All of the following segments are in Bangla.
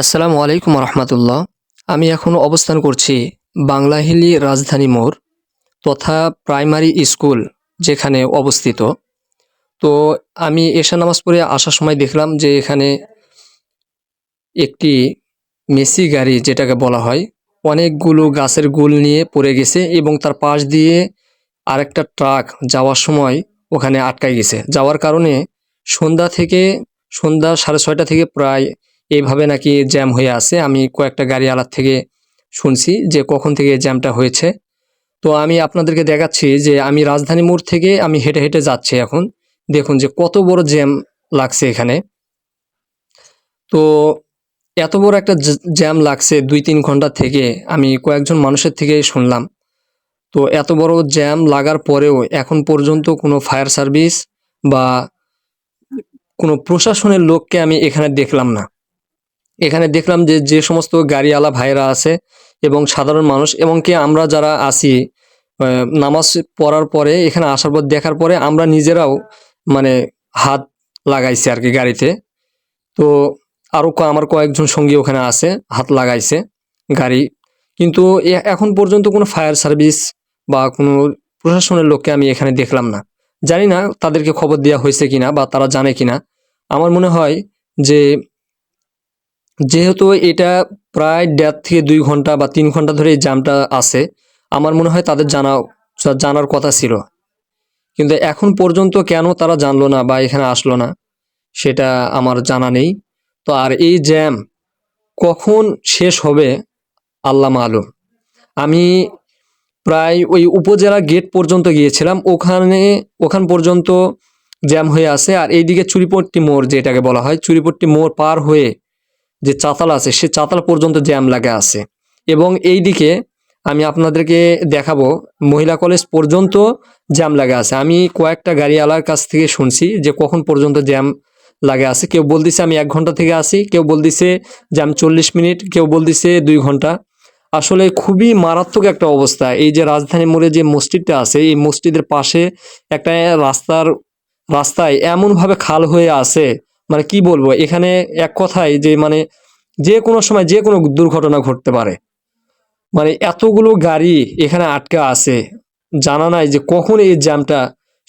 আসসালামু আলাইকুম রহমতুল্লাহ। আমি এখন অবস্থান করছি বাংলাহিলি রাজধানী মোড় তথা প্রাইমারি স্কুল যেখানে অবস্থিত। তো আমি এশা নামাজ পড়ে আসার সময় দেখলাম যে এখানে একটি মেসি গাড়ি যেটাকে বলা হয়, অনেকগুলো গাছের গুল নিয়ে পড়ে গেছে এবং তার পাশ দিয়ে আরেকটা ট্রাক যাওয়ার সময় ওখানে আটকাই গেছে। যাওয়ার কারণে সন্ধ্যা থেকে সন্ধ্যা সাড়ে ছয়টা থেকে প্রায় এইভাবে নাকি জ্যাম হয়ে আছে। আমি কয়েকটা গাড়ি আলার থেকে শুনছি যে কখন থেকে জ্যামটা হয়েছে। তো আমি আপনাদেরকে দেখাচ্ছি যে আমি রাজধানী মোড় থেকে আমি হেঁটে হেঁটে যাচ্ছি এখন। দেখুন যে কত বড় জ্যাম লাগছে এখানে। তো এত বড় একটা জ্যাম লাগছে দুই তিন ঘণ্টা থেকে আমি কয়েকজন মানুষের থেকে শুনলাম। তো এত বড় জ্যাম লাগার পরেও এখন পর্যন্ত কোনো ফায়ার সার্ভিস বা কোনো প্রশাসনের লোককে আমি এখানে দেখলাম না। এখানে দেখলাম যে যে সমস্ত গাড়িওয়ালা ভাইরা আছে এবং সাধারণ মানুষ এবং কি আমরা যারা আসি নামাজ পড়ার পরে, এখানে আসার পর, দেখার পরে আমরা নিজেরাও মানে হাত লাগাইছি আর কি গাড়িতে। তো আরও আমার কয়েকজন সঙ্গী ওখানে আছে, হাত লাগাইছে গাড়ি। কিন্তু এখন পর্যন্ত কোনো ফায়ার সার্ভিস বা কোনো প্রশাসনের লোককে আমি এখানে দেখলাম না। জানি না তাদেরকে খবর দেওয়া হয়েছে কিনা বা তারা জানে কিনা। আমার মনে হয় যে যেহেতু এটা প্রায় দেড় থেকে দুই ঘণ্টা বা তিন ঘণ্টা ধরে এই জ্যামটা আছে, আমার মনে হয় তাদের জানা জানার কথা ছিল। কিন্তু এখন পর্যন্ত কেন তারা জানলো না বা এখানে আসলো না, সেটা আমার জানা নেই। তো আর এই জ্যাম কখন শেষ হবে, আল্লাহ মালুম। আমি প্রায় ওই উপজেলা গেট পর্যন্ত গিয়েছিলাম, ওখানে, ওখান পর্যন্ত জ্যাম হয়ে আছে। আর এইদিকে চুরিপট্টি মোড়, যেটাকে বলা হয়, চুরিপট্টি মোড় পার হয়ে যে চাতাল আছে, সে চাতাল পর্যন্ত জ্যাম লাগা আছে। এবং এই দিকে আমি আপনাদেরকে দেখাবো, মহিলা কলেজ পর্যন্ত জ্যাম লাগা আছে। আমি কয়েকটা গাড়িওয়ালার কাছ থেকে শুনছি যে কখন পর্যন্ত জ্যাম লাগে আছে। কেউ বলতেছে আমি এক ঘণ্টা থেকে আসি কেউ বলতেছে জ্যাম চল্লিশ মিনিট, কেউ বলতেছে দুই ঘণ্টা। আসলে খুবই মারাত্মক একটা অবস্থা। এই যে রাজধানী মোড়ে যে মসজিদটা আছে, এই মসজিদের পাশে একটা রাস্তার, রাস্তায় এমনভাবে খাল হয়ে আছে মানে কি বলব, এখানে এক কথায় যে মানে যে কোনো সময় যে কোনো দুর্ঘটনা ঘটতে পারে। মানে এতগুলো গাড়ি এখানে আটকা আছে, জানা নাই যে কখন এই জ্যামটা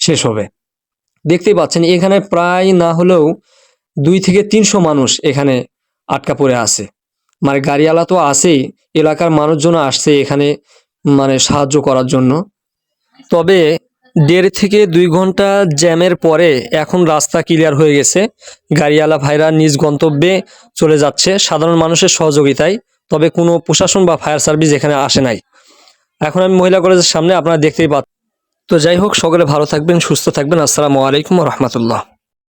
শেষ হবে। দেখতেই পাচ্ছেন, এখানে প্রায় না হলেও দুই থেকে তিনশো মানুষ এখানে আটকা পড়ে আছে। মানে গাড়িওয়ালা তো আছেই, এলাকার মানুষজন আসছে এখানে মানে সাহায্য করার জন্য। তবে দেড় থেকে দুই ঘণ্টা জ্যামের পরে এখন রাস্তা ক্লিয়ার হয়ে গেছে। গাড়িওয়ালা ভাইরা নিজ গন্তব্যে চলে যাচ্ছে। সাধারণ মানুষের সহযোগিতায়, তবে কোনো প্রশাসন বা ফায়ার সার্ভিস এখানে আসে নাই। এখন আমি মহিলা কলেজের সামনে আপনারা দেখতেই পাচ্ছেন। তো যাই হোক, সকলে ভালো থাকবেন, সুস্থ থাকবেন। আসসালামু আলাইকুম রহমতুল্লাহ।